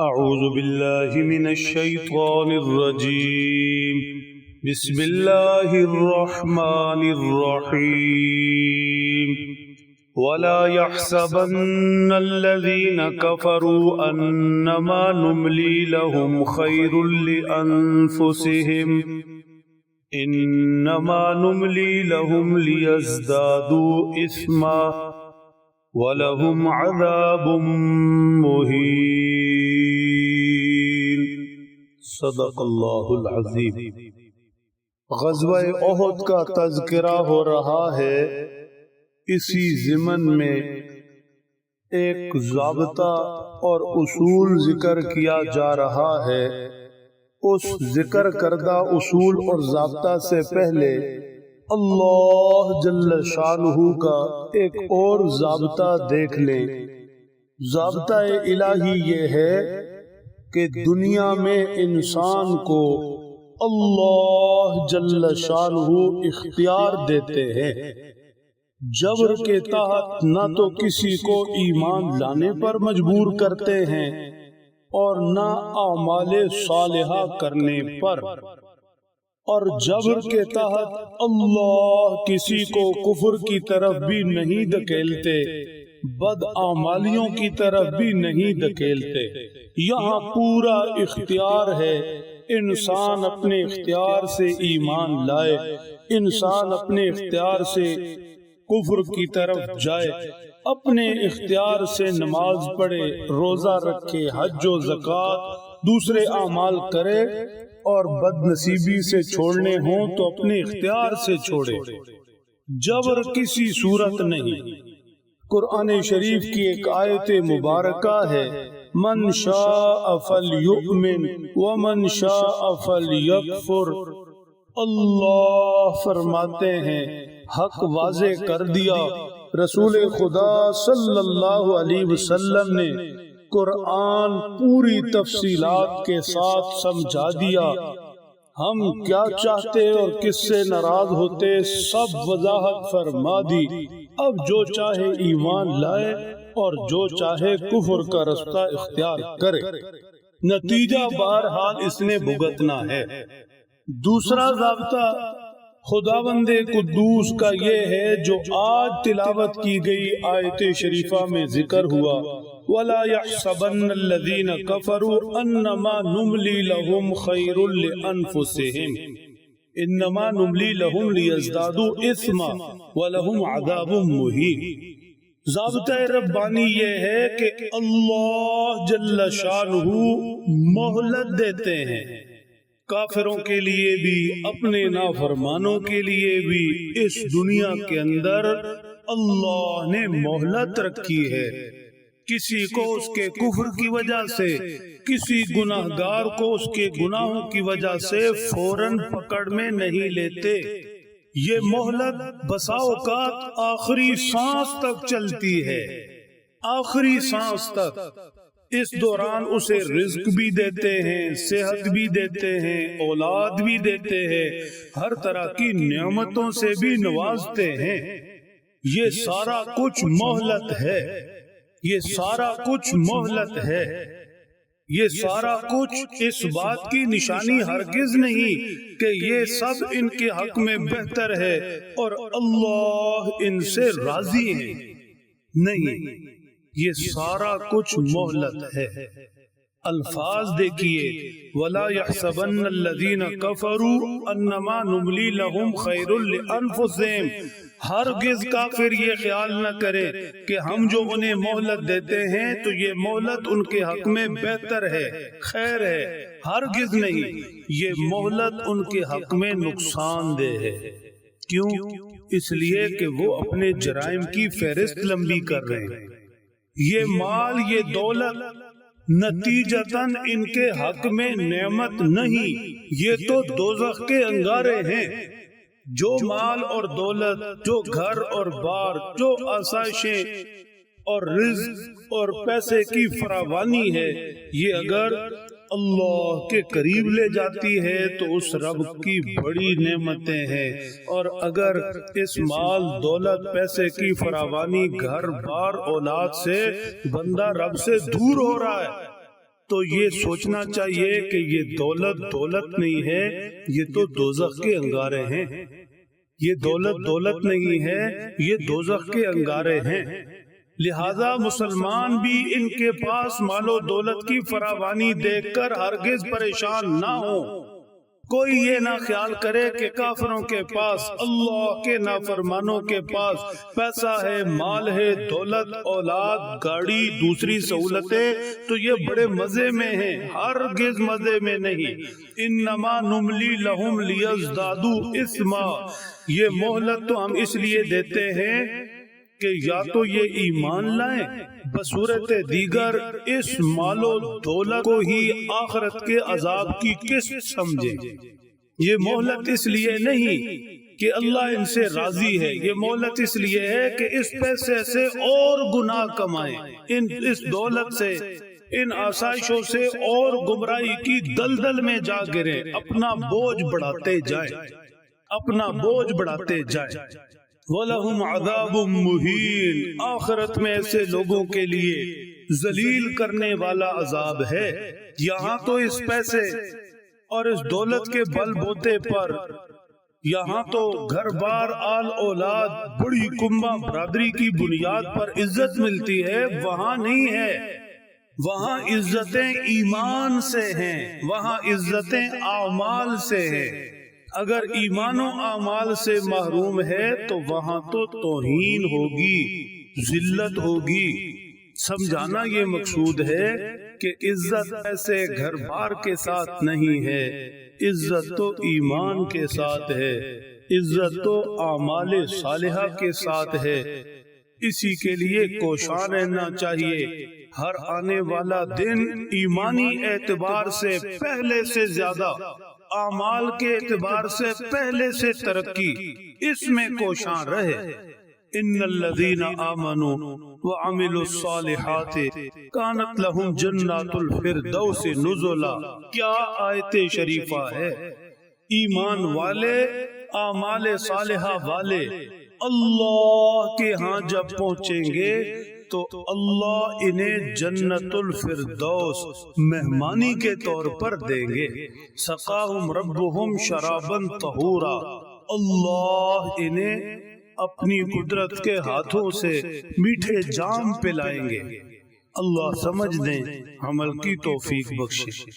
أعوذ بالله من الشيطان الرجيم. بسم الله الرحمن الرحيم. ولا يحسبن الذين كفروا أنما نملي لهم خير لأنفسهم. إنما نملي لهم ليزدادوا إثما. ولهم عذاب مهين. صدق الله العظيم غزوہ احد کا تذکرہ ہو رہا ہے۔ اسی ضمن میں ایک ضابطہ اور اصول ذکر کیا جا رہا ہے۔ اس ذکر کردہ اصول اور ضابطہ سے پہلے اللہ جل شانہ کا ایک اور ضابطہ دیکھ لیں۔ ضابطہ الہی یہ ہے کہ دنیا میں انسان کو اللہ جل شانہ اختیار دیتے ہیں۔ جبر کے تحت نہ تو کسی کو ایمان لانے پر مجبور کرتے ہیں اور نہ اعمال صالحہ کرنے پر۔ اور جبر کے تحت اللہ کسی کو کفر کی طرف بھی نہیں دکیلتے بد آمالیوں کی طرف بھی نہیں دکیلتے یہاں پورا اختیار ہے، انسان اپنے اختیار سے ایمان لائے، انسان اپنے اختیار سے کفر کی طرف جائے۔ اپنے اختیار سے نماز پڑھے، روزہ رکھے، حج و زکات دوسرے اعمال کرے اور بد نصیبی سے چھوڑنے ہوں تو اپنے اختیار سے چھوڑے۔ جبر کسی صورت نہیں۔ قرآن شریف کی ایک آیت مبارکہ ہے۔ من شاء فلیؤمن ومن شاء فلیکفر اللہ فرماتے ہیں حق واضح کر دیا۔ رسول خدا صلی اللہ علیہ وسلم نے قرآن پوری تفصیلات کے ساتھ سمجھا دیا۔ ہم کیا چاہتے اور کس سے ناراض ہوتے سب وضاحت فرما دی۔ اب جو چاہے ایمان لائے اور جو چاہے کفر کا رستہ اختیار کرے۔ نتیجہ بہرحال اس نے بھگتنا ہے۔ دوسرا ضابطہ خدا بند قدوس کا یہ ہے جو آج تلاوت کی گئی آیت شریفہ میں ذکر ہوا۔ ولا يحسبن الذين كفروا انما نملي لهم خير لانفسهم انما نملي لهم ليزدادوا اثما ولهم عذاب مهين ضابطہ ربانی یہ ہے کہ اللہ جل شانہ مہلت دیتے ہیں۔ کافروں کے لیے بھی، اپنے نافرمانوں کے لیے بھی اس دنیا کے اندر اللہ نے مہلت رکھی ہے۔ کسی کو اس کے کفر کی وجہ سے کسی گناہ گار کو اس کے گناہوں کی وجہ سے فوراً پکڑ میں نہیں لیتے۔ یہ مہلت بسا اوقات آخری سانس تک چلتی ہے۔ آخری سانس تک۔ اس دوران اسے رزق بھی دیتے ہیں صحت بھی دیتے ہیں اولاد بھی دیتے ہیں۔ ہر طرح کی نعمتوں سے بھی نوازتے ہیں۔ یہ سارا کچھ مہلت ہے۔ یہ سارا کچھ مہلت ہے۔ یہ سارا کچھ اس بات کی نشانی ہرگز نہیں کہ یہ سب ان کے حق میں بہتر ہے اور اللہ ان سے راضی ہے۔ نہیں، یہ سارا کچھ مہلت ہے۔ الفاظ دیکھیے، ولا يحسبن الذين كفروا انما نملي لهم خير لانفسهم ہرگز کافر یہ خیال نہ کرے کہ ہم جو انہیں مہلت دیتے ہیں، تو یہ مہلت ان کے حق میں بہتر ہے، خیر ہے۔ ہرگز نہیں، یہ مہلت ان کے حق میں نقصان دہ ہے۔ کیوں؟ اس لیے کہ وہ اپنے جرائم کی فہرست لمبی کر رہے ہیں۔ یہ مال، یہ دولت نتیجتاً ان کے حق میں نعمت نہیں۔ یہ تو دوزخ کے انگارے ہیں۔ جو مال اور دولت، جو گھر اور بار، جو آسائشیں اور رزق اور پیسے کی فراوانی ہے، یہ اگر اللہ کے قریب لے جاتی ہے تو اس رب کی بڑی نعمتیں ہیں۔ اور اگر اس مال، دولت، پیسے کی فراوانی گھر، بار، اولاد سے بندہ رب سے دور ہو رہا ہے، تو یہ سوچنا چاہیے کہ یہ دولت دولت نہیں ہے، یہ تو دوزخ کے انگارے ہیں۔ یہ دولت دولت نہیں ہے، یہ دوزخ کے انگارے ہیں۔ لہذا مسلمان بھی ان کے پاس مال و دولت کی فراوانی دیکھ کر ہرگز پریشان نہ ہو کوئی یہ نہ خیال کرے کہ کافروں کے پاس، اللہ کے نافرمانوں کے پاس پیسہ ہے، مال ہے، دولت، اولاد، گاڑی، دوسری سہولتیں تو یہ بڑے مزے میں ہیں۔ ہرگز مزے میں نہیں۔ انما نملی لہم لیزدادو اسما۔ یہ مہلت تو ہم اس لیے دیتے ہیں کہ یا تو یہ ایمان لائیں۔ بصورت دیگر، اس مال و دولت کو ہی آخرت کے عذاب کی قسط سمجھیں۔ یہ مہلت اس لیے نہیں کہ اللہ ان سے راضی ہے۔ یہ مہلت اس لیے ہے کہ اس پیسے سے اور گناہ کمائیں۔ ان، اس دولت سے، ان آسائشوں سے اور گمراہی کی دلدل میں جا گریں۔ اپنا بوجھ بڑھاتے جائیں۔ اپنا بوجھ بڑھاتے جائیں۔ وَلَهُمْ عَذَابٌ مُهِينٌ۔ آخرت میں ایسے لوگوں کے لیے ذلیل کرنے والا عذاب ہے۔ یہاں تو اس پیسے اور اس دولت کے بل بوتے پر یہاں تو گھر بار آل اولاد، بڑی کنبا برادری کی بنیاد پر عزت ملتی ہے، وہاں نہیں ہے۔ وہاں عزتیں ایمان سے ہیں، وہاں عزتیں اعمال سے ہیں۔ اگر ایمان و اعمال سے محروم ہے تو وہاں تو توہین ہوگی ذلت ہوگی۔ سمجھانا یہ مقصود ہے کہ عزت ایسے گھر بار کے ساتھ نہیں ہے۔ عزت تو ایمان کے ساتھ ہے۔ عزت تو اعمال صالحہ کے ساتھ ہے۔ اسی کے لیے کوشاں رہنا چاہیے۔ ہر آنے والا دن ایمانی اعتبار سے پہلے سے زیادہ۔ اعمال کے اعتبار سے پہلے سے ترقی، اس میں کوشاں رہے۔ ان الذين امنوا وعملوا الصالحات كانت لهم جنات الفردوس نزلا۔ کیا آیت شریفہ ہے؟ ایمان والے، اعمال صالحہ والے، اللہ کے ہاں جب پہنچیں گے تو اللہ انہیں جنت الفردوس مہمانی کے طور پر دیں گے۔ سقاہم ربہم شرابن طہورا۔ اللہ انہیں اپنی قدرت کے ہاتھوں سے میٹھے جام پلائیں گے۔ اللہ سمجھ دیں، عمل کی توفیق بخشے۔